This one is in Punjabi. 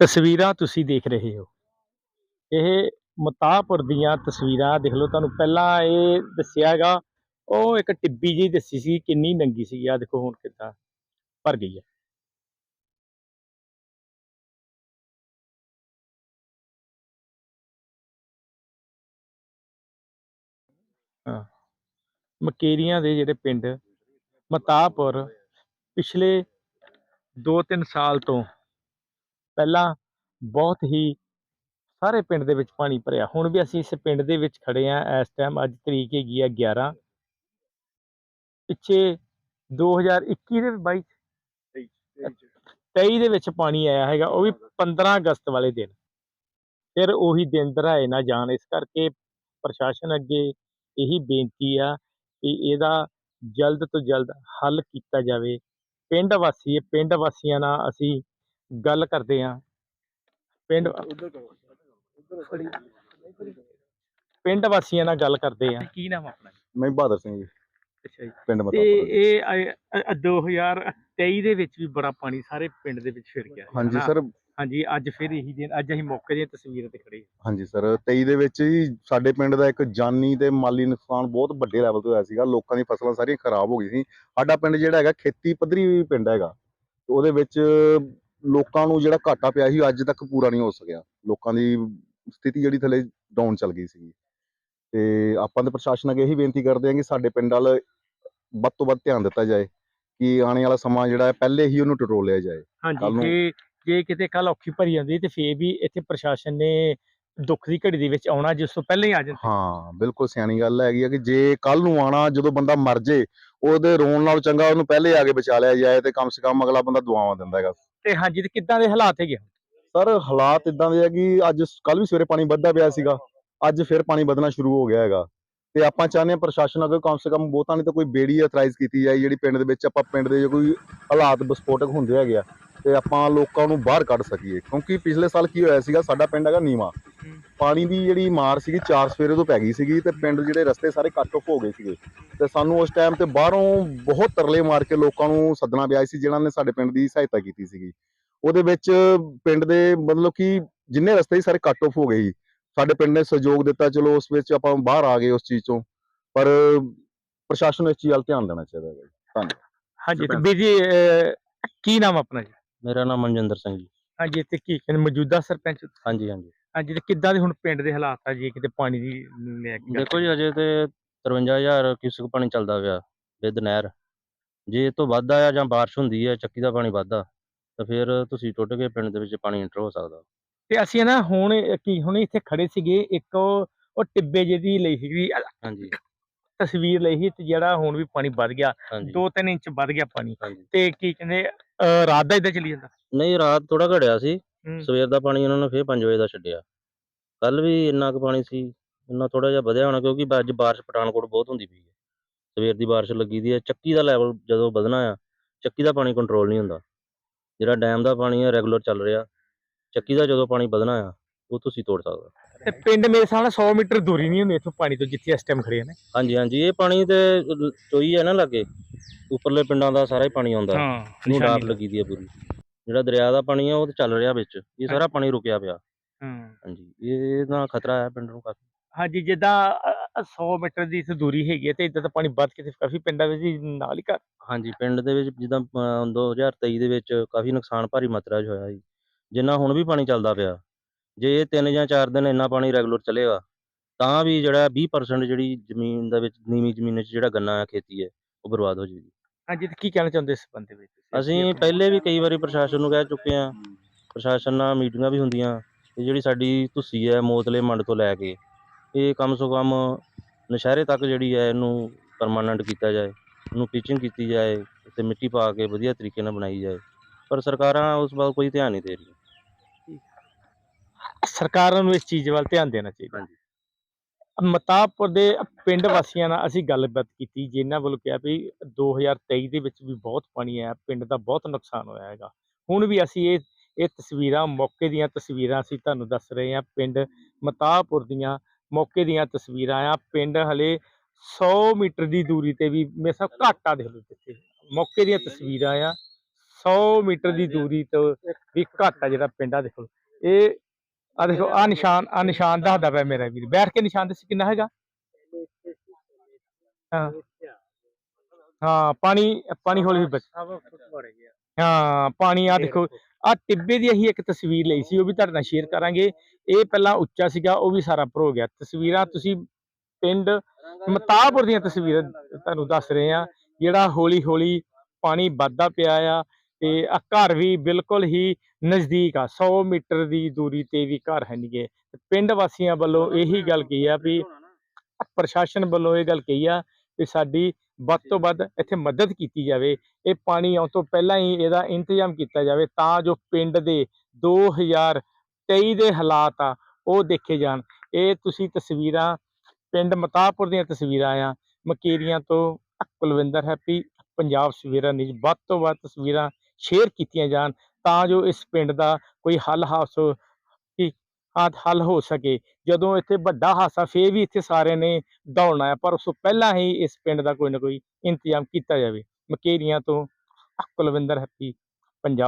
ਤਸਵੀਰਾਂ ਤੁਸੀਂ ਦੇਖ ਰਹੇ ਹੋ। ਇਹ ਮਤਾਹਪੁਰ ਦੀਆਂ ਤਸਵੀਰਾਂ ਦੇਖ ਲਓ। ਤੁਹਾਨੂੰ ਪਹਿਲਾਂ ਇਹ ਦੱਸਿਆ ਹੈਗਾ, ਉਹ ਇੱਕ ਟਿੱਬੀ ਜਿਹੀ ਦੱਸੀ ਸੀ, ਕਿੰਨੀ ਨੰਗੀ ਸੀ। ਆ ਦੇਖੋ ਹੁਣ ਕਿੱਦਾਂ ਭਰ ਗਈ ਹੈ। ਮਕੇਰੀਆਂ ਦੇ ਜਿਹੜੇ ਪਿੰਡ ਮਤਾਹਪੁਰ ਪਿਛਲੇ 2-3 ਸਾਲ ਤੋਂ ਪਹਿਲਾਂ ਬਹੁਤ ਹੀ ਸਾਰੇ ਪਿੰਡ ਦੇ ਵਿੱਚ ਪਾਣੀ ਭਰਿਆ। ਹੁਣ ਵੀ ਅਸੀਂ ਇਸ ਪਿੰਡ ਦੇ ਵਿੱਚ ਖੜੇ ਆ ਇਸ ਟਾਈਮ ਅੱਜ ਤਰੀਕ ਹੈਗੀ ਆ 11 ਪਿੱਛੇ 2021 ਦੇ 22 23 ਦੇ ਵਿੱਚ ਪਾਣੀ ਆਇਆ ਹੈਗਾ ਉਹ ਵੀ 15 ਅਗਸਤ ਵਾਲੇ ਦਿਨ। ਫਿਰ ਉਹੀ ਦਿਨ ਦਰਾਏ ਨਾ ਜਾਣ ਇਸ ਕਰਕੇ ਪ੍ਰਸ਼ਾਸਨ ਅੱਗੇ ਇਹੀ ਬੇਨਤੀ ਆ ਕਿ ਇਹਦਾ ਜਲਦ ਤੋਂ ਜਲਦ ਹੱਲ ਕੀਤਾ ਜਾਵੇ। ਪਿੰਡ ਵਾਸੀ ਪਿੰਡ ਵਾਸੀਆਂ ਨਾਲ ਅਸੀਂ ਗੱਲ ਕਰਦੇ ਆ। ਪਿੰਡ ਪਿੰਡ ਵਾਸੀਆਂ ਨਾਲ ਗੱਲ ਕਰਦੇ ਆ। ਕੀ ਨਾਮ ਆਪਣਾ? ਮੈਂ ਬਹਾਦਰ ਸਿੰਘ ਜੀ। ਅੱਛਾ ਜੀ। ਪਿੰਡ ਤੇ ਮਤਾਪੁਰ ਇਹ ਅ- ਅ- 2023 ਦੇ ਵਿੱਚ ਵੀ ਬੜਾ ਪਾਣੀ ਸਾਰੇ ਪਿੰਡ ਦੇ ਵਿੱਚ ਫਿਰ ਗਿਆ ਹਾਂਜੀ ਹਨਾ? ਸਰ। ਹਾਂਜੀ ਅੱਜ ਫਿਰ ਇਹੀ ਦਿਨ ਅੱਜ ਅਸੀਂ ਮੌਕੇ ਦੀਆਂ ਤਸਵੀਰਾਂ ਤੇ ਖੜੇ ਹਾਂ। ਹਾਂਜੀ ਸਰ 23 ਦੇ ਵਿੱਚ ਹੀ ਸਾਡੇ ਪਿੰਡ ਦਾ ਇੱਕ ਜਾਨੀ ਤੇ ਮਾਲੀ ਨੁਕਸਾਨ ਬਹੁਤ ਵੱਡੇ ਲੈਵਲ ਤੇ ਹੋਇਆ ਸੀਗਾ। ਲੋਕਾਂ ਦੀ ਫਸਲਾਂ ਸਾਰੀਆਂ ਖਰਾਬ ਹੋ ਗਈ ਸੀ। ਸਾਡਾ ਪਿੰਡ ਜਿਹੜਾ ਹੈਗਾ ਖੇਤੀ ਪੱਧਰੀ ਪਿੰਡ ਹੈਗਾ। ਤੇ ਉਹਦੇ ਵਿੱਚ ਲੋਕਾਂ ਨੂੰ ਜਿਹੜਾ ਘਾਟਾ ਪਿਆ ਸੀ ਅੱਜ ਤੱਕ ਪੂਰਾ ਨਹੀਂ ਹੋ ਸਕਿਆ। ਲੋਕਾਂ ਦੀ ਸਥਿਤੀ ਜਿਹੜੀ ਥੱਲੇ ਡਾਊਨ ਚੱਲ ਗਈ ਸੀ ਤੇ ਆਪਾਂ ਤੇ ਪ੍ਰਸ਼ਾਸਨ ਅੱਗੇ ਇਹੀ ਬੇਨਤੀ ਕਰਦੇ ਹਾਂ ਕਿ ਸਾਡੇ ਪਿੰਡ ਵੱਲ ਵੱਧ ਤੋਂ ਵੱਧ ਧਿਆਨ ਦਿੱਤਾ ਜਾਏ ਕਿ ਆਉਣ ਵਾਲਾ ਸਮਾਂ ਜਿਹੜਾ ਹੈ ਪਹਿਲੇ ਹੀ ਉਹਨੂੰ ਟਟੋਲਿਆ ਜਾਏ। ਹਾਂਜੀ ਜੇ ਕਿਤੇ ਕੱਲ ਔਖੀ ਭਰੀ ਜਾਂਦੀ ਤੇ ਫੇਰ ਵੀ ਇੱਥੇ ਪ੍ਰਸ਼ਾਸਨ ਨੇ ਦੁੱਖ ਦੀ ਘੜੀ ਦੇ ਵਿੱਚ ਆਉਣਾ ਜਿਸ ਤੋਂ ਪਹਿਲਾਂ ਹੀ ਆ ਜਾਂਦਾ। ਹਾਂ ਬਿਲਕੁਲ ਸਿਆਣੀ ਗੱਲ ਹੈਗੀ ਆ ਕਿ ਜੇ ਕੱਲ ਨੂੰ ਆਣਾ ਜਦੋਂ ਬੰਦਾ ਮਰ ਜੇ ਉਹਦੇ ਰੋਣ ਨਾਲੋਂ ਚੰਗਾ ਉਹਨੂੰ ਪਹਿਲੇ ਆ ਕੇ ਬਚਾ ਲਿਆ ਜਾਏ ਤੇ ਕਮ ਸੇ ਕਮ ਅਗਲਾ ਬੰਦਾ ਦੁਆਵਾਂ ਦਿੰਦਾ ਹੈਗਾ। ਤੇ ਹਾਂਜੀ ਤੇ ਕਿੱਦਾਂ ਦੇ ਹਾਲਾਤ ਹੈਗੇ? ਸਰ ਹਾਲਾਤ ਇਦਾਂ ਦੇ ਆ ਕਿ ਅੱਜ ਕੱਲ ਵੀ ਸਵੇਰੇ ਪਾਣੀ ਵੱਧਦਾ ਪਿਆ ਸੀਗਾ ਅੱਜ ਫਿਰ ਪਾਣੀ ਵਧਣਾ ਸ਼ੁਰੂ ਹੋ ਗਿਆ ਹੈਗਾ। ਤੇ ਆਪਾਂ ਚਾਹੁੰਦੇ ਹਾਂ ਪ੍ਰਸ਼ਾਸਨ ਅੱਗੇ ਕਮ ਸੇ ਕਮ ਬਹੁਤਾਂ ਨਹੀਂ ਤਾਂ ਕੋਈ ਬੇੜੀ ਅਥਰਾਈਜ਼ ਕੀਤੀ ਜਾਏ ਜਿਹੜੀ ਪਿੰਡ ਦੇ ਵਿੱਚ ਆਪਾਂ ਪਿੰਡ ਦੇ ਜੇ ਕੋਈ ਹਾਲਾਤ ਵਿਸਫੋਟਕ ਹੁੰਦੇ ਹੈਗੇ ਆ ਤੇ ਆਪਾਂ ਲੋਕਾਂ ਨੂੰ ਬਾਹਰ ਕੱਢ ਸਕੀਏ। ਕਿਉਂਕਿ ਪਿਛਲੇ ਸਾਲ ਕੀ ਹੋਇਆ ਸੀਗਾ, ਸਾਡਾ ਪਿੰਡ ਹੈਗਾ ਨੀਵਾ। ਪਾਣੀ ਦੀ ਜਿਹੜੀ ਮਾਰ ਸੀਗੀ, ਚਾਰ ਸਵੇਰੇ ਤੋਂ ਪੈ ਗਈ ਸੀਗੀ ਤੇ ਪਿੰਡ ਜਿਹੜੇ ਰਸਤੇ ਸਾਰੇ ਕੱਟ ਆਫ ਹੋ ਗਏ ਸੀਗੇ। ਤੇ ਸਾਨੂੰ ਉਸ ਟਾਈਮ ਤੇ ਬਾਹਰੋਂ ਬਹੁਤ ਤਰਲੇ ਮਾਰ ਕੇ ਲੋਕਾਂ ਨੂੰ ਸੱਦਣਾ ਪਿਆ ਸੀ, ਜਿਨ੍ਹਾਂ ਨੇ ਸਾਡੇ ਪਿੰਡ ਦੀ ਸਹਾਇਤਾ ਕੀਤੀ ਸੀਗੀ। ਉਹਦੇ ਵਿੱਚ ਪਿੰਡ ਦੇ ਮਤਲਬ ਕਿ ਜਿੰਨੇ ਰਸਤੇ ਸੀ, ਸਾਰੇ ਕੱਟ ਆਫ ਹੋ ਗਏ ਸੀ। ਸਾਡੇ ਪਿੰਡ ਨੇ ਸਹਿਯੋਗ ਦਿੱਤਾ, ਚਲੋ ਉਸ ਵਿੱਚ ਆਪਾਂ ਬਾਹਰ ਆ ਗਏ ਉਸ ਚੀਜ਼ ਤੋਂ ਪਰ ਪ੍ਰਸ਼ਾਸਨ ਨੂੰ ਇਸ ਚੀਜ਼ ਵੱਲ ਧਿਆਨ ਦੇਣਾ ਚਾਹੀਦਾ ਹੈ ਹਾਂਜੀ ਵੀਰ ਜੀ ਕੀ ਨਾਮ ਆਪਣਾ ਜੀ? ਮੇਰਾ ਨਾਮ ਮਨਜਿੰਦਰ ਸਿੰਘ ਜੀ। ਹਾਂਜੀ ਇੱਥੇ ਕੀ ਕਹਿੰਦੇ ਮੌਜੂਦਾ ਸਰਪੰਚ? ਹਾਂਜੀ ਹਾਂਜੀ। ਹਾਂਜੀ ਤੇ ਕਿੱਦਾਂ ਦੇ ਹੁਣ ਪਿੰਡ ਦੇ ਹਾਲਾਤ ਆ ਜੀ ਕਿਤੇ ਪਾਣੀ ਦੀ ਲੈ ਕੇ ਗੱਲ ਦੇਖੋ ਜੀ ਅਜੇ ਤੇ 53000 ਕਿਊਸਕ ਪਾਣੀ ਚੱਲਦਾ ਪਿਆ ਵਿਦ ਨਹਿਰ। ਜੇ ਇਹ ਤੋਂ ਵੱਧ ਆ ਜਾਂ ਬਾਰਿਸ਼ ਹੁੰਦੀ ਹੈ ਚੱਕੀ ਦਾ ਪਾਣੀ ਵੱਧਦਾ ਤਾਂ ਫਿਰ ਤੁਸੀਂ ਟੁੱਟ ਕੇ ਪਿੰਡ ਦੇ ਵਿੱਚ ਪਾਣੀ ਐਂਟਰ ਹੋ ਸਕਦਾ। ਤੇ ਅਸੀਂ ਨਾ ਹੁਣ ਕੀ ਹੁਣ ਇੱਥੇ ਖੜੇ ਸੀਗੇ ਇੱਕ ਉਹ ਟਿੱਬੇ ਜਿਹੀ ਲਈ ਸੀਗੀ। ਹਾਂਜੀ। ਤਸਵੀਰ ਲਈ ਸੀ ਤੇ ਜਿਹੜਾ ਹੁਣ ਵੀ ਪਾਣੀ ਵੱਧ ਗਿਆ ਹਾਂਜੀ। 2-3 ਇੰਚ ਵੱਧ ਗਿਆ ਪਾਣੀ। ਤੇ ਕੀ ਕਹਿੰਦੇ ਰਾਤ ਦਾ ਇਦਾਂ ਚੱਲੀ ਜਾਂਦਾ? ਨਹੀਂ ਰਾਤ ਥੋੜਾ ਘੜਿਆ ਸੀ। ਹੂੰ। ਸਵੇਰ ਦਾ ਪਾਣੀ ਉਹਨਾਂ ਨੇ ਫੇਰ 5 ਵਜੇ ਦਾ ਛੱਡਿਆ। ਕੱਲ ਵੀ ਇੰਨਾ ਕੁ ਪਾਣੀ ਸੀ ਇੰਨਾ ਥੋੜਾ ਜਿਹਾ ਵਧਿਆ ਹੋਣਾ ਕਿਉਂਕਿ ਅੱਜ ਬਾਰਿਸ਼ ਪਠਾਨਕੋਟ ਬਹੁਤ ਹੁੰਦੀ ਪਈ ਹੈ। ਸਵੇਰ ਦੀ ਬਾਰਿਸ਼ ਲੱਗੀ ਦੀ ਹੈ। ਚੱਕੀ ਦਾ ਲੈਵਲ ਜਦੋਂ ਵਧਣਾ ਆ ਚੱਕੀ ਦਾ ਪਾਣੀ ਕੰਟਰੋਲ ਨਹੀਂ ਹੁੰਦਾ। ਜਿਹੜਾ ਡੈਮ ਦਾ ਪਾਣੀ ਹੈ ਰੈਗੂਲਰ ਚੱਲ ਰਿਹਾ। ਚੱਕੀ ਦਾ ਜਦੋਂ ਪਾਣੀ ਵਧਣਾ ਆ ਉਹ ਤੁਸੀਂ ਤੋੜ ਸਕਦਾ ਤੇ ਪਿੰਡ ਮੇਰੇ ਸਾਹਮਣੇ 100 ਮੀਟਰ ਦੂਰੀ ਨਹੀਂ ਹੁੰਦੀ ਇੱਥੋਂ ਪਾਣੀ ਤੋਂ ਜਿੱਥੇ ਇਸ ਟਾਈਮ ਖੜੇ ਨੇ। ਹਾਂਜੀ ਹਾਂਜੀ ਇਹ ਪਾਣੀ ਤੇ ਚੋਈ ਹੈ ਨਾ ਲਾਗੇ ਉੱਪਰਲੇ ਪਿੰਡਾਂ ਦਾ ਸਾਰਾ ਹੀ ਪਾਣੀ ਆਉਂਦਾ ਹਾਂ। ਨੂੰ ਰਾਤ ਲੱਗੀ ਦੀ ਹੈ ਪੂਰੀ। ਜਿਹੜਾ ਦਰਿਆ ਦਾ ਪਾਣੀ ਹੈ ਉਹ ਤੇ ਚੱਲ ਰਿਹਾ ਵਿੱਚ ਇਹ ਸਾਰਾ ਪਾਣੀ ਰੁਕਿਆ ਪਿਆ। ਹਾਂ। ਹਾਂਜੀ ਇਹ ਨਾਲ ਖਤਰਾ ਹੈ ਪਿੰਡ ਨੂੰ ਕਾਫੀ। ਹਾਂਜੀ ਜਿੱਦਾਂ ਅ- ਅ- 100 ਮੀਟਰ ਦੀ ਇੱਥੇ ਦੂਰੀ ਹੈਗੀ ਹੈ ਤੇ ਇਦਾਂ ਤਾਂ ਪਾਣੀ ਵੱਧ ਕੇ ਕਾਫੀ ਪਿੰਡਾਂ ਵਿੱਚ ਹੀ ਨਾਲ ਹੀ ਘਰ ਹਾਂਜੀ ਪਿੰਡ ਦੇ ਵਿੱਚ ਜਿੱਦਾਂ ਅਹ, 2023 ਦੇ ਵਿੱਚ ਕਾਫੀ ਨੁਕਸਾਨ ਭਾਰੀ ਮਾਤਰਾ 'ਚ ਹੋਇਆ ਜੀ ਜਿੰਨਾ ਹੁਣ ਵੀ ਪਾਣੀ ਚੱਲਦਾ ਪਿਆ। ਜੇ ਇਹ 3 ਜਾਂ 4 ਦਿਨ ਇੰਨਾ ਪਾਣੀ ਰੈਗੂਲਰ ਚੱਲੇਗਾ ਤਾਂ ਵੀ ਜਿਹੜਾ 20% ਜਿਹੜੀ ਜ਼ਮੀਨ ਦੇ ਵਿੱਚ ਨੀਵੀਂ ਜ਼ਮੀਨ 'ਚ ਜਿਹੜਾ ਗੰਨਾ ਹੈ ਖੇਤੀ ਹੈ ਉਹ ਬਰਬਾਦ ਹੋ ਜਾਏਗੀ ਹਾਂਜੀ ਤੇ ਕੀ ਕਹਿਣਾ ਚਾਹੁੰਦੇ ਇਸ ਬੰਦੇ ਵਿੱਚ? ਅਸੀਂ ਪਹਿਲੇ ਵੀ ਕਈ ਵਾਰੀ ਪ੍ਰਸ਼ਾਸਨ ਨੂੰ ਕਹਿ ਚੁੱਕੇ ਹਾਂ ਪ੍ਰਸ਼ਾਸਨ ਨਾਲ ਮੀਟਿੰਗਾਂ ਵੀ ਹੁੰਦੀਆਂ ਤੇ ਜਿਹੜੀ ਸਾਡੀ ਧੁੱਸੀ ਹੈ ਮੋਤਲੇ ਮੰਡ ਤੋਂ ਲੈ ਕੇ ਇਹ ਕਮ ਸੋ ਕਮ ਨਸ਼ਹਿਰੇ ਤੱਕ ਜਿਹੜੀ ਹੈ ਇਹਨੂੰ ਪਰਮਾਨੈਂਟ ਕੀਤਾ ਜਾਏ ਇਹਨੂੰ ਪਿਚਿੰਗ ਕੀਤੀ ਜਾਏ ਤੇ ਮਿੱਟੀ ਪਾ ਕੇ ਵਧੀਆ ਤਰੀਕੇ ਨਾਲ ਬਣਾਈ ਜਾਏ ਪਰ ਸਰਕਾਰਾਂ ਉਸ ਵੱਲ ਕੋਈ ਧਿਆਨ ਨਹੀਂ ਦੇ ਰਹੀਆਂ ਸਰਕਾਰਾਂ ਨੂੰ ਇਸ ਚੀਜ਼ ਵੱਲ ਧਿਆਨ ਦੇਣਾ ਚਾਹੀਦਾ। ਹਾਂਜੀ। ਮਤਾਪੁਰ ਦੇ ਪਿੰਡ ਵਾਸੀਆਂ ਨਾਲ ਅਸੀਂ ਗੱਲਬਾਤ ਕੀਤੀ ਜਿਨ੍ਹਾਂ ਵੱਲੋਂ ਕਿਹਾ ਵੀ 2023 ਦੇ ਵਿੱਚ ਵੀ ਬਹੁਤ ਪਾਣੀ ਆਇਆ ਪਿੰਡ ਦਾ ਬਹੁਤ ਨੁਕਸਾਨ ਹੋਇਆ ਹੈਗਾ। ਹੁਣ ਵੀ ਅਸੀਂ ਇਹ ਇਹ ਤਸਵੀਰਾਂ ਮੌਕੇ ਦੀਆਂ ਤਸਵੀਰਾਂ ਅਸੀਂ ਤੁਹਾਨੂੰ ਦੱਸ ਰਹੇ ਹਾਂ ਪਿੰਡ ਮਤਾਪੁਰ ਦੀਆਂ ਮੌਕੇ ਦੀਆਂ ਤਸਵੀਰਾਂ ਆ। ਪਿੰਡ ਹਲੇ 100 ਮੀਟਰ ਦੀ ਦੂਰੀ ਤੇ ਵੀ ਮੇਰੇ ਸਾਹ ਘਾਟਾ ਦੇਖ ਲਓ ਜਿੱਥੇ ਮੌਕੇ ਦੀਆਂ ਤਸਵੀਰਾਂ ਆ 100 ਮੀਟਰ ਦੀ ਦੂਰੀ ਤੋਂ ਵੀ ਘੱਟ ਜਿਹੜਾ ਪਿੰਡ ਦੇਖੋ। ਇਹ ਆ ਦੇਖੋ ਆ ਨਿਸ਼ਾਨ ਆ ਨਿਸ਼ਾਨ ਦੱਸਦਾ ਪਿਆ ਮੇਰਾ ਵੀਰ। ਬੈਠ ਕੇ ਨਿਸ਼ਾਨ ਦੱਸੀ ਕਿੰਨਾ ਹੈਗਾ? ਹਾਂ। ਹਾਂ ਪਾਣੀ ਪਾਣੀ ਹੌਲੀ ਹੌਲੀ ਬਚ। ਹਾਂ ਪਾਣੀ ਆ ਦੇਖੋ ਆ ਟਿੱਬੇ ਦੀ ਅਸੀਂ ਇੱਕ ਤਸਵੀਰ ਲਈ ਸੀ ਉਹ ਵੀ ਤੁਹਾਡੇ ਨਾਲ ਸ਼ੇਅਰ ਕਰਾਂਗੇ। ਇਹ ਪਹਿਲਾਂ ਉੱਚਾ ਸੀਗਾ ਉਹ ਵੀ ਸਾਰਾ ਭਰੋ ਗਿਆ। ਤਸਵੀਰਾਂ ਤੁਸੀਂ ਪਿੰਡ ਮਤਾਬਪੁਰ ਦੀਆਂ ਤਸਵੀਰਾਂ ਤੁਹਾਨੂੰ ਦੱਸ ਰਹੇ ਆ ਜਿਹੜਾ ਹੌਲੀ ਹੌਲੀ ਪਾਣੀ ਵੱਧਦਾ ਪਿਆ ਆ। ਤੇ ਆ ਘਰ ਵੀ ਬਿਲਕੁਲ ਹੀ ਨਜ਼ਦੀਕ ਆ 100 ਮੀਟਰ ਦੀ ਦੂਰੀ ਤੇ ਵੀ ਘਰ ਹੈ ਨਹੀਂਗੇ ਪਿੰਡ ਵਾਸੀਆਂ ਵੱਲੋਂ ਇਹੀ ਗੱਲ ਕਹੀ ਆ ਵੀ ਪ੍ਰਸ਼ਾਸਨ ਵੱਲੋਂ ਇਹ ਗੱਲ ਕਹੀ ਆ ਵੀ ਸਾਡੀ ਵੱਧ ਤੋਂ ਵੱਧ ਇੱਥੇ ਮਦਦ ਕੀਤੀ ਜਾਵੇ ਇਹ ਪਾਣੀ ਆਉਣ ਤੋਂ ਪਹਿਲਾਂ ਹੀ ਇਹਦਾ ਇੰਤਜ਼ਾਮ ਕੀਤਾ ਜਾਵੇ ਤਾਂ ਜੋ ਪਿੰਡ ਦੇ 2023 ਦੇ ਹਾਲਾਤ ਆ ਉਹ ਦੇਖੇ ਜਾਣ। ਇਹ ਤੁਸੀਂ ਤਸਵੀਰਾਂ ਪਿੰਡ ਮਤਾਪੁਰ ਦੀਆਂ ਤਸਵੀਰਾਂ ਆ ਮਕੇਰੀਆਂ ਤੋਂ ਕੁਲਵਿੰਦਰ ਹੈਪੀ ਪੰਜਾਬ ਸਵੇਰਾ ਨਿਊਜ਼। ਵੱਧ ਤੋਂ ਵੱਧ ਤਸਵੀਰਾਂ ਸ਼ੇਅਰ ਕੀਤੀਆਂ ਜਾਣ, ਤਾਂ ਜੋ ਇਸ ਪਿੰਡ ਦਾ ਕੋਈ ਹੱਲ ਹਾਸੋ ਹੱਲ ਹੋ ਸਕੇ। ਜਦੋਂ ਇੱਥੇ ਵੱਡਾ ਹਾਸਾ, ਫੇਰ ਵੀ ਇੱਥੇ ਸਾਰਿਆਂ ਨੇ ਦੌੜਨਾ ਹੈ, ਪਰ ਉਸ ਤੋਂ ਪਹਿਲਾਂ ਹੀ ਇਸ ਪਿੰਡ ਦਾ ਕੋਈ ਨਾ ਕੋਈ ਇੰਤਜ਼ਾਮ ਕੀਤਾ ਜਾਵੇ। ਮਕੇਰੀਆਂ ਤੋਂ ਕੁਲਵਿੰਦਰ ਹੈਪੀ, ਪੰਜਾਬ।